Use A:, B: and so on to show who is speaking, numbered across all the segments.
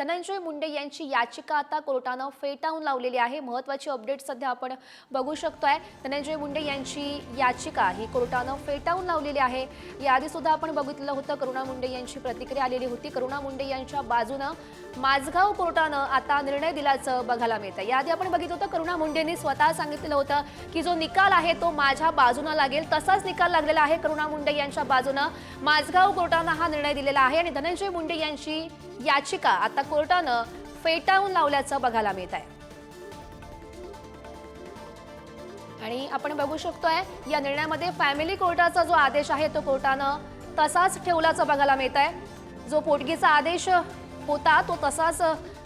A: धनंजय मुंडे यांची याचिका आता कोर्टानं फेटाळून लावलेली आहे. महत्वाची अपडेट सध्या आपण बघू शकतोय. धनंजय मुंडे यांची याचिका ही कोर्टानं फेटाळून लावलेली आहे. याआधी सुद्धा आपण बघितलं होतं करुणा मुंडे यांची प्रतिक्रिया आलेली होती. करुणा मुंडे यांच्या बाजूनं माझगाव कोर्टानं आता निर्णय दिल्याचं बघायला मिळतं याआधी आपण बघितलं होतं करुणा मुंडेंनी स्वतः सांगितलेलं होतं की जो निकाल आहे तो माझ्या बाजूनं लागेल. तसाच निकाल लागलेला आहे करुणा मुंडे यांच्या बाजूनं. माझगाव कोर्टानं हा निर्णय दिलेला आहे आणि धनंजय मुंडे यांची याचिका आता कोर्टानं फेटाळून लावल्याचं बघायला मिळत आहे. आणि आपण बघू शकतोय या निर्णयामध्ये फॅमिली कोर्टाचा जो आदेश आहे तो कोर्टानं तसाच ठेवल्याचं बघायला मिळत आहे. जो पोटगीचा आदेश होता तो तसाच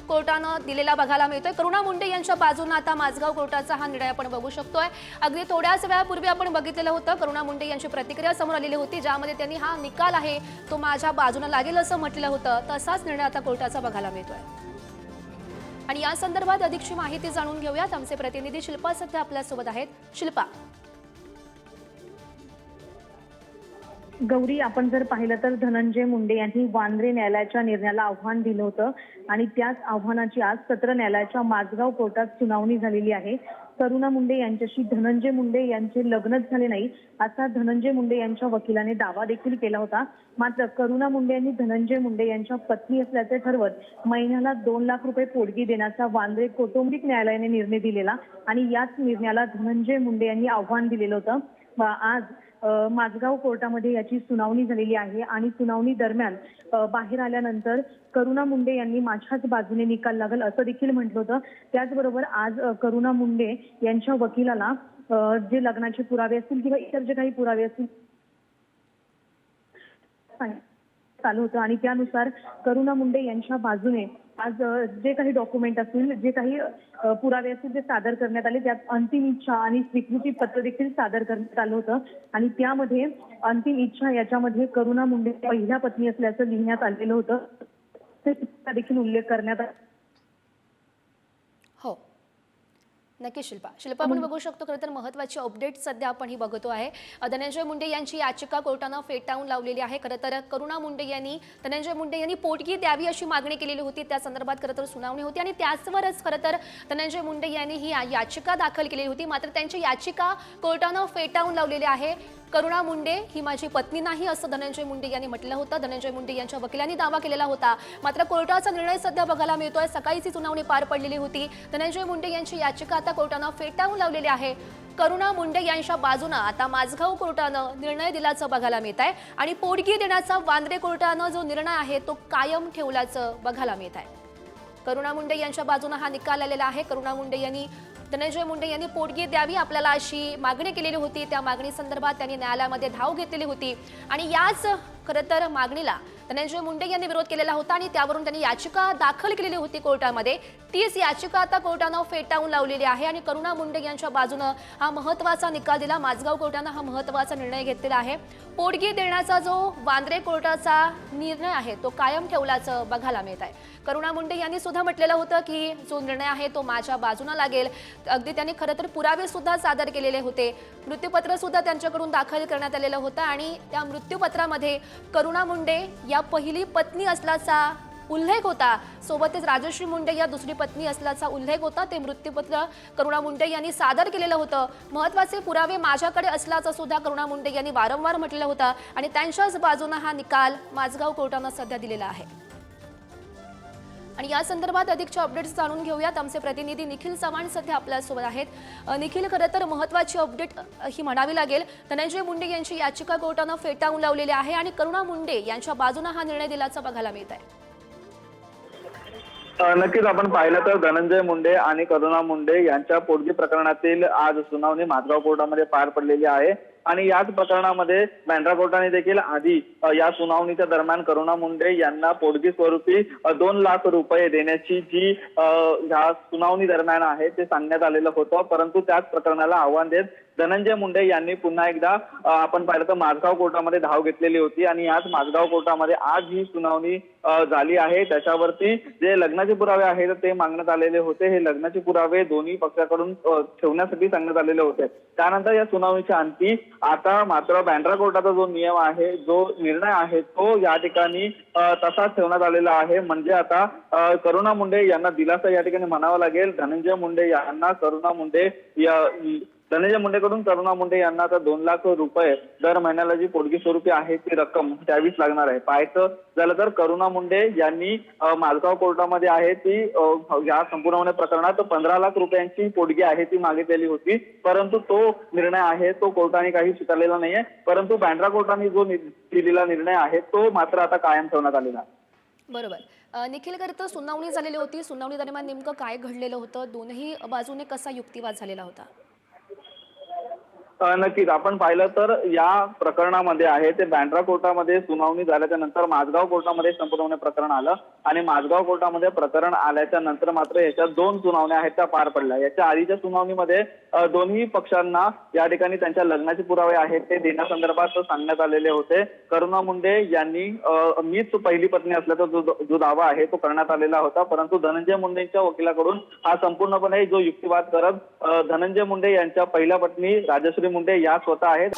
A: कोर्टानं दिलेला बघायला मिळतोय. करुणा मुंडे यांच्या बाजूनं आता माझगाव कोर्टाचा हा निर्णय आपण बघू शकतोय. अगदी थोड्याच वेळापूर्वी आपण बघितलेलं होतं करुणा मुंडे यांची प्रतिक्रिया समोर आलेली होती ज्यामध्ये त्यांनी हा निकाल आहे तो माझ्या बाजूनं लागेल असं म्हटलं होतं. तसाच निर्णय आता कोर्टाचा बघायला मिळतोय. आणि या संदर्भात अधिकची माहिती जाणून घेऊयात. आमचे प्रतिनिधी शिल्पा सध्या आपल्यासोबत आहेत. शिल्पा.
B: गौरी आपण जर पाहिलं तर धनंजय मुंडे यांनी वांद्रे न्यायालयाच्या निर्णयाला आव्हान दिलं होतं आणि त्याच आव्हानाची आज सत्र न्यायालयाच्या माझगाव कोर्टात सुनावणी झालेली आहे. करुणा मुंडे यांच्याशी धनंजय मुंडे यांचे लग्नच झाले नाही असा धनंजय मुंडे यांच्या वकिलाने दावा देखील केला होता. मात्र करुणा मुंडे यांनी धनंजय मुंडे यांच्या पत्नी असल्याचे ठरवत महिन्याला दोन लाख रुपये पोटगी देण्याचा वांद्रे कौटुंबिक न्यायालयाने निर्णय दिलेला आणि याच निर्णयाला धनंजय मुंडे यांनी आव्हान दिलेलं होतं. आज माझगाव कोर्टामध्ये याची सुनावणी झालेली आहे आणि सुनावणी दरम्यान बाहेर आल्यानंतर करुणा मुंडे यांनी माझ्याच बाजूने निकाल लागल असं देखील म्हटलं होतं. त्याचबरोबर आज करुणा मुंडे यांच्या वकिलाला जे लग्नाचे पुरावे असतील किंवा इतर जे काही पुरावे असतील चालू होतं. आणि त्यानुसार करुणा मुंडे यांच्या बाजूने आज जे काही डॉक्युमेंट असतील जे काही पुरावे असतील ते सादर करण्यात आले. त्यात अंतिम इच्छा आणि स्वीकृती पत्र देखील सादर करण्यात आलं होतं. आणि त्यामध्ये अंतिम इच्छा याच्यामध्ये करुणा मुंडे पहिल्या पत्नी असल्याचं लिहिण्यात आलेलं होतं. ते देखील उल्लेख करण्यात आला
A: हो नक्की शिल्पा. शिल्पा आपण बघू शकतो खरं तर महत्वाची अपडेट सध्या आपण ही बघतो आहे. धनंजय मुंडे यांची याचिका कोर्टानं फेटाळून लावलेली आहे. खरं तर करुणा मुंडे यांनी धनंजय मुंडे यांनी पोटगी द्यावी अशी मागणी केलेली होती. त्या संदर्भात खरं तर सुनावणी होती आणि त्याचवरच खरं तर धनंजय मुंडे यांनी ही याचिका दाखल केलेली होती. मात्र त्यांची याचिका कोर्टानं फेटाळून लावलेली आहे. करुणा मुंडे ही माझी पत्नी नाही असं धनंजय मुंडे यांनी म्हटलं होतं. धनंजय मुंडे यांच्या वकिलांनी दावा केलेला होता. मात्र कोर्टाचा निर्णय सध्या बघायला मिळतोय. सकाळीच ही सुनावणी पार पडलेली होती. धनंजय मुंडे यांची याचिका आता कोर्टानं फेटाळून लावलेली आहे. करुणा मुंडे यांच्या बाजूनं आता माझगाव कोर्टानं निर्णय दिल्याचं बघायला मिळत आहे आणि पोटगी देण्याचा वांद्रे कोर्टानं जो निर्णय आहे तो कायम ठेवल्याचं बघायला मिळत आहे करुणा मुंडे यांच्या बाजूनं हा निकाल आलेला आहे. करुणा मुंडे यांनी धनंजय मुंडे यांनी पोटगी द्यावी आपल्याला अशी मागणी केलेली होती. त्या मागणी संदर्भात त्यांनी न्यायालयामध्ये धाव घेतलेली होती. आणि याच खरं तर मागणीला धनंजय मुंडे यांनी विरोध केलेला होता आणि त्यावरून त्यांनी याचिका दाखल केलेली होती कोर्टामध्ये. तीच याचिका आता कोर्टानं फेटाळून लावलेली आहे आणि करुणा मुंडे यांच्या बाजूनं हा महत्त्वाचा निकाल दिला. माझगाव कोर्टानं हा महत्त्वाचा निर्णय घेतलेला आहे. पोटगी देण्याचा जो वांद्रे कोर्टाचा निर्णय आहे तो कायम ठेवल्याचं बघायला मिळत आहे. करुणा मुंडे यांनी सुद्धा म्हटलेलं होतं की जो निर्णय आहे तो माझ्या बाजूला लागेल. अगदी त्यांनी खरं तर पुरावे सुद्धा सादर केलेले होते. मृत्यूपत्र सुद्धा त्यांच्याकडून दाखल करण्यात आलेलं होतं आणि त्या मृत्यूपत्रामध्ये करुणा मुंडे या पहिली पत्नी असल्याचा उल्लेख होता. सोबतच राजश्री मुंडे या दुसरी पत्नी असल्याचा उल्लेख होता. ते मृत्यूपत्र करुणा मुंडे यांनी सादर केलेलं होतं. महत्त्वाचे पुरावे माझ्याकडे असल्याचं सुद्धा करुणा मुंडे यांनी वारंवार म्हटलं होतं आणि त्यांच्याच बाजूनं हा निकाल माझगाव कोर्टानं सध्या दिलेला आहे. आणि या संदर्भात अधिकच्या अपडेट्स जाणून घेऊयात. आमचे प्रतिनिधी निखिल चव्हाण सध्या आपल्यासोबत आहेत. निखिल खरं तर महत्वाची अपडेट ही म्हणावी लागेल. धनंजय मुंडे यांची याचिका कोर्टानं फेटाळून लावलेली आहे आणि करुणा मुंडे यांच्या बाजूनं हा निर्णय दिल्याचं बघायला मिळत आहे
C: नक्कीच आपण पाहिलं तर धनंजय मुंडे आणि करुणा मुंडे यांच्या पोटगी प्रकरणातील आज सुनावणी माधगाव कोर्टामध्ये पार पडलेली आहे. आणि याच प्रकरणामध्ये बँड्रा कोर्टाने देखील आधी या सुनावणीच्या दरम्यान करुणा मुंडे यांना पोटगी स्वरूपी दोन लाख रुपये देण्याची जी अ, ह्या सुनावणी दरम्यान आहे ते सांगण्यात आलेलं होतं. परंतु त्याच प्रकरणाला आव्हान देत धनंजय मुंडे यांनी पुन्हा एकदा आपण पाहिलं तर माझगाव कोर्टामध्ये धाव घेतलेली होती आणि याच माझगाव कोर्टामध्ये आज ही सुनावणी झाली आहे. त्याच्यावरती जे लग्नाचे पुरावे आहेत ते मागण्यात आलेले होते. हे लग्नाचे पुरावे दोन्ही पक्षाकडून ठेवण्यासाठी सांगण्यात आलेले होते. त्यानंतर या सुनावणीच्या अंती आता मात्र बँड्रा कोर्टाचा जो नियम आहे जो निर्णय आहे तो या ठिकाणी तसाच ठेवण्यात आलेला आहे. म्हणजे आता करुणा मुंडे यांना दिलासा या ठिकाणी म्हणावा लागेल. धनंजय मुंडे यांना करुणा मुंडे या धनंजय मुंडेकडून करुणा मुंडे यांना आता दोन लाख रुपये दर महिन्याला जी पोटगी स्वरूपी आहे ती रक्कम द्यावीच लागणार आहे. पाहायचं झालं तर करुणा मुंडे यांनी मालगाव कोर्टामध्ये आहे ती या संपूर्ण प्रकरणात पंधरा लाख रुपयांची पोटगी आहे ती मागितलेली होती. परंतु तो निर्णय आहे तो कोर्टाने काही स्वीकारलेला नाहीये. परंतु बँड्रा कोर्टाने जो दिलेला निर्णय आहे तो मात्र आता कायम ठेवण्यात आलेला आहे.
A: बरोबर. निखिल खरं तर सुनावणी झालेली होती. सुनावणी दरम्यान नेमकं काय घडलेलं होतं? दोनही बाजूने कसा युक्तिवाद झालेला होता?
C: नक्कीच. आपण पाहिलं तर या प्रकरणामध्ये आहे ते बँड्रा कोर्टामध्ये सुनावणी झाल्याच्यानंतर माझगाव कोर्टामध्ये संपूर्ण प्रकरण आलं आणि माझगाव कोर्टामध्ये प्रकरण आल्याच्यानंतर मात्र याच्या दोन सुनावण्या आहेत त्या पार पडल्या. याच्या आधीच्या सुनावणीमध्ये दोन्ही पक्षांना या ठिकाणी त्यांच्या लग्नाचे पुरावे आहेत ते देण्यासंदर्भात सांगण्यात आलेले होते. करुणा मुंडे यांनी मीच पहिली पत्नी असल्याचा जो जो दावा आहे तो करण्यात आलेला होता. परंतु धनंजय मुंडेंच्या वकिलाकडून हा संपूर्णपणे जो युक्तिवाद करत धनंजय मुंडे यांच्या पहिल्या पत्नी राजश्री मुंडे या स्वतः आहेत.